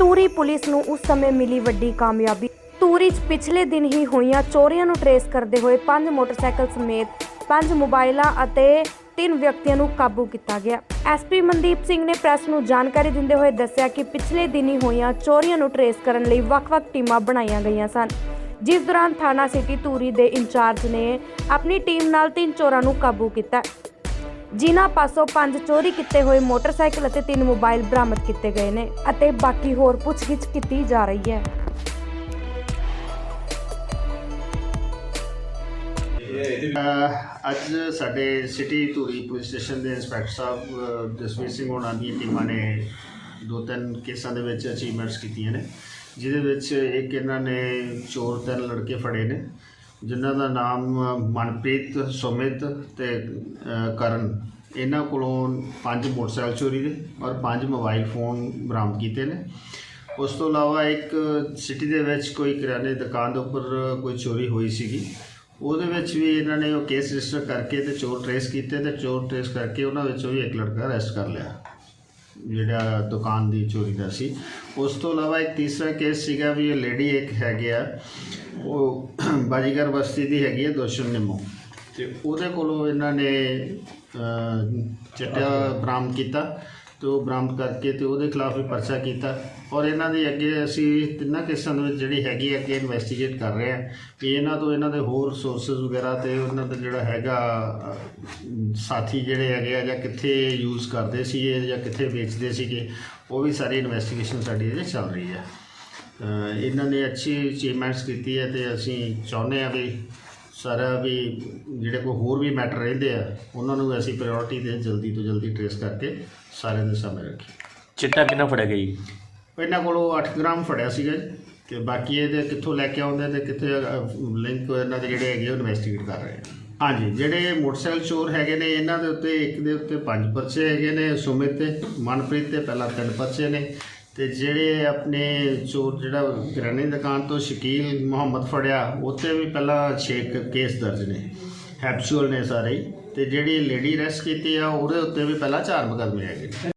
Police ਨੂੰ ਉਸ ਸਮੇਂ ਮਿਲੀ ਵੱਡੀ ਕਾਮਯਾਬੀ। ਤੂਰੀ 'ਚ ਪਿਛਲੇ ਦਿਨ ਹੀ ਹੋਈਆਂ ਚੋਰੀਆਂ ਨੂੰ ਟਰੇਸ ਕਰਦੇ ਹੋਏ ਪੰਜ ਮੋਟਰਸਾਈਕਲ ਸਮੇਤ ਪੰਜ ਮੋਬਾਈਲਾਂ ਅਤੇ ਤਿੰਨ ਵਿਅਕਤੀਆਂ ਨੂੰ ਕਾਬੂ ਕੀਤਾ ਗਿਆ। ਐਸਪੀ ਮਨਦੀਪ ਸਿੰਘ ਨੇ ਪ੍ਰੈਸ ਨੂੰ ਜਾਣਕਾਰੀ ਦਿੰਦੇ ਹੋਏ ਦੱਸਿਆ ਕਿ ਪਿਛਲੇ ਦਿਨ ਹੀ ਹੋਈਆਂ ਚੋਰੀਆਂ ਨੂੰ ਟਰੇਸ ਕਰਨ ਲਈ ਵੱਖ-ਵੱਖ ਟੀਮਾਂ ਬਣਾਈਆਂ ਗਈਆਂ ਸਨ। ਜਿਸ ਦੌਰਾਨ ਥਾਣਾ ਸਿਟੀ ਧੂਰੀ ਦੇ ਇੰਚਾਰਜ ਨੇ ਆਪਣੀ ਟੀਮ ਨਾਲ ਤਿੰਨ ਚੋਰਾਂ ਨੂੰ ਕਾਬੂ ਕੀਤਾ। ਜਿਨ੍ਹਾਂ ਪਾਸੋਂ ਪੰਜ ਚੋਰੀ ਕੀਤੇ ਹੋਏ ਮੋਟਰਸਾਈਕਲ ਅਤੇ ਤਿੰਨ ਮੋਬਾਈਲ ਬਰਾਮਦ ਕੀਤੇ ਗਏ ਨੇ ਅਤੇ ਬਾਕੀ ਹੋਰ ਪੁੱਛਗਿੱਛ ਕੀਤੀ ਜਾ ਰਹੀ ਹੈ। ਅੱਜ ਸਾਡੇ ਸਿਟੀ ਧੂਰੀ ਪੁਲਿਸ ਸਟੇਸ਼ਨ ਦੇ ਇੰਸਪੈਕਟਰ ਸਾਹਿਬ ਜਸਵੀਰ ਸਿੰਘ ਹੋਣਾ ਦੀਆਂ ਟੀਮਾਂ ਨੇ ਦੋ ਤਿੰਨ ਕੇਸਾਂ ਦੇ ਵਿੱਚ ਅਚੀਵਮੈਂਟਸ ਕੀਤੀਆਂ ਨੇ, ਜਿਹਦੇ ਵਿੱਚ ਇੱਕ ਇਹਨਾਂ ਨੇ ਚੋਰ ਤਿੰਨ ਲੜਕੇ ਫੜੇ ਨੇ। ਜਿਨ੍ਹਾਂ ਦਾ ਨਾਮ ਮਨਪ੍ਰੀਤ, ਸੁਮਿਤ ਤੇ ਕਰਨ। ਇਹਨਾਂ ਕੋਲੋਂ ਪੰਜ ਮੋਟਰਸਾਈਕਲ ਚੋਰੀ ਦੇ ਔਰ ਪੰਜ ਮੋਬਾਈਲ ਫੋਨ ਬਰਾਮਦ ਕੀਤੇ ਨੇ। ਉਸ ਤੋਂ ਇਲਾਵਾ ਇੱਕ ਸਿਟੀ ਦੇ ਵਿੱਚ ਕੋਈ ਕਿਰਾਣੇ ਦੁਕਾਨ ਦੇ ਉੱਪਰ ਕੋਈ ਚੋਰੀ ਹੋਈ ਸੀਗੀ। ਉਹਦੇ ਵਿੱਚ ਵੀ ਇਹਨਾਂ ਨੇ ਉਹ ਕੇਸ ਰਜਿਸਟਰ ਕਰਕੇ ਤੇ ਚੋਰ ਟਰੇਸ ਕੀਤੇ ਤੇ ਚੋਰ ਟਰੇਸ ਕਰਕੇ ਉਹਨਾਂ ਵਿੱਚੋਂ ਵੀ ਇੱਕ ਲੜਕਾ ਅਰੈਸਟ ਕਰ ਲਿਆ। ਜਿਹੜਾ ਦੁਕਾਨ ਦੀ ਚੋਰੀ ਦਾ ਸੀ। ਉਸ ਤੋਂ ਇਲਾਵਾ ਇੱਕ ਤੀਸਰਾ ਕੇਸ ਸੀਗਾ ਵੀ ਇਹ ਲੇਡੀ ਇੱਕ ਹੈਗੇ ਆ। ਉਹ ਬਾਜੀਗਰ ਬਸਤੀ ਦੀ ਹੈਗੀ ਹੈ ਦੋਸ਼ਨ ਨਿੰਮੋ। ਤੇ ਉਹਦੇ ਕੋਲੋਂ ਇਹਨਾਂ ਨੇ ਅਹ, ਚਿੱਟਾ ਬਰਾਮਦ ਕੀਤਾ। ਤੇ ਉਹ ਬਰਾਮਦ ਕਰਕੇ ਤੇ ਉਹਦੇ ਖਿਲਾਫ ਵੀ ਪਰਚਾ ਕੀਤਾ। ਔਰ ਇਹਨਾਂ ਦੇ ਅੱਗੇ ਅਸੀਂ ਤਿੰਨਾਂ ਕੇਸਾਂ ਦੇ ਵਿੱਚ ਜਿਹੜੀ ਹੈਗੀ ਅੱਗੇ ਇਨਵੈਸਟੀਗੇਟ ਕਰ ਰਹੇ ਹਾਂ ਕਿ ਇਹਨਾਂ ਤੋਂ ਇਹਨਾਂ ਦੇ ਹੋਰ ਸੋਰਸਸ ਵਗੈਰਾ ਤੇ ਉਹਨਾਂ ਦਾ ਜਿਹੜਾ ਹੈਗਾ ਸਾਥੀ ਜਿਹੜੇ ਹੈਗੇ ਆ ਜਾਂ ਕਿੱਥੇ ਯੂਜ਼ ਕਰਦੇ ਸੀਗੇ ਜਾਂ ਕਿੱਥੇ ਵੇਚਦੇ ਸੀਗੇ, ਉਹ ਵੀ ਸਾਰੀ ਇਨਵੈਸਟੀਗੇਸ਼ਨ ਸਾਡੀ ਇਹਦੇ ਚੱਲ ਰਹੀ ਹੈ ਇਹਨਾਂ ਨੇ ਅੱਛੀ ਅਚੀਵਮੈਂਟਸ ਕੀਤੀ ਹੈ ਤੇ ਅਸੀਂ ਚਾਹੁੰਦੇ ਹਾਂ ਵੀ ਸਾਰਾ ਵੀ ਜਿਹੜੇ ਕੋਈ ਹੋਰ ਵੀ ਮੈਟਰ ਰਹਿੰਦੇ ਆ ਉਹਨਾਂ ਨੂੰ ਅਸੀਂ ਪ੍ਰਾਇੋਰਟੀ ਦੇ ਜਲਦੀ ਤੋਂ ਜਲਦੀ ਟ੍ਰੇਸ ਕਰਕੇ ਸਾਰਿਆਂ ਦੇ ਸਾਹਮਣੇ ਰੱਖੀ। ਚਿੱਟਾ ਕਿੰਨਾ ਫੜਿਆ ਗਿਆ ਜੀ? ਇਹਨਾਂ ਕੋਲੋਂ 8 ਗ੍ਰਾਮ ਫੜਿਆ ਸੀਗਾ ਜੀ ਤੇ ਬਾਕੀ ਇਹਦੇ ਕਿੱਥੋਂ ਲੈ ਕੇ ਆਉਂਦੇ ਤੇ ਕਿੱਥੇ ਲਿੰਕ ਇਹਨਾਂ ਦੇ ਜਿਹੜੇ ਹੈਗੇ ਉਹ ਇਨਵੈਸਟੀਗੇਟ ਕਰ ਰਹੇ ਆ। ਹਾਂਜੀ ਜਿਹੜੇ ਮੋਟਰਸਾਈਕਲ ਚੋਰ ਹੈਗੇ ਨੇ ਇਹਨਾਂ ਦੇ ਉੱਤੇ ਇੱਕ ਦੇ ਉੱਤੇ ਪੰਜ ਪਰਚੇ ਹੈਗੇ ਨੇ ਸੁਮਿਤ ਤੇ ਮਨਪ੍ਰੀਤ ਤੇ ਪਹਿਲਾਂ ਤਿੰਨ ਪਰਚੇ ਨੇ। ਤੇ ਜਿਹੜੇ ਆਪਣੇ ਚੋਰ ਜਿਹੜਾ ਕਿਰਾਣੇ ਦੀ ਦੁਕਾਨ ਤੋਂ ਸ਼ਕੀਲ ਮੁਹੰਮਦ ਫੜਿਆ ਉੱਤੇ ਵੀ ਪਹਿਲਾਂ 6 ਕੇਸ ਦਰਜ ਨੇ ਹੈਪਚੁਅਲ ਨੇ ਸਾਰੇ ਹੀ। ਤੇ ਜਿਹੜੀ ਲੇਡੀ ਅਰੈਸਟ ਕੀਤੀ ਆ, ਉਹਦੇ ਉੱਤੇ ਵੀ ਪਹਿਲਾਂ ਚਾਰ ਮੁਕੱਦਮੇ ਹੈਗੇ ਨੇ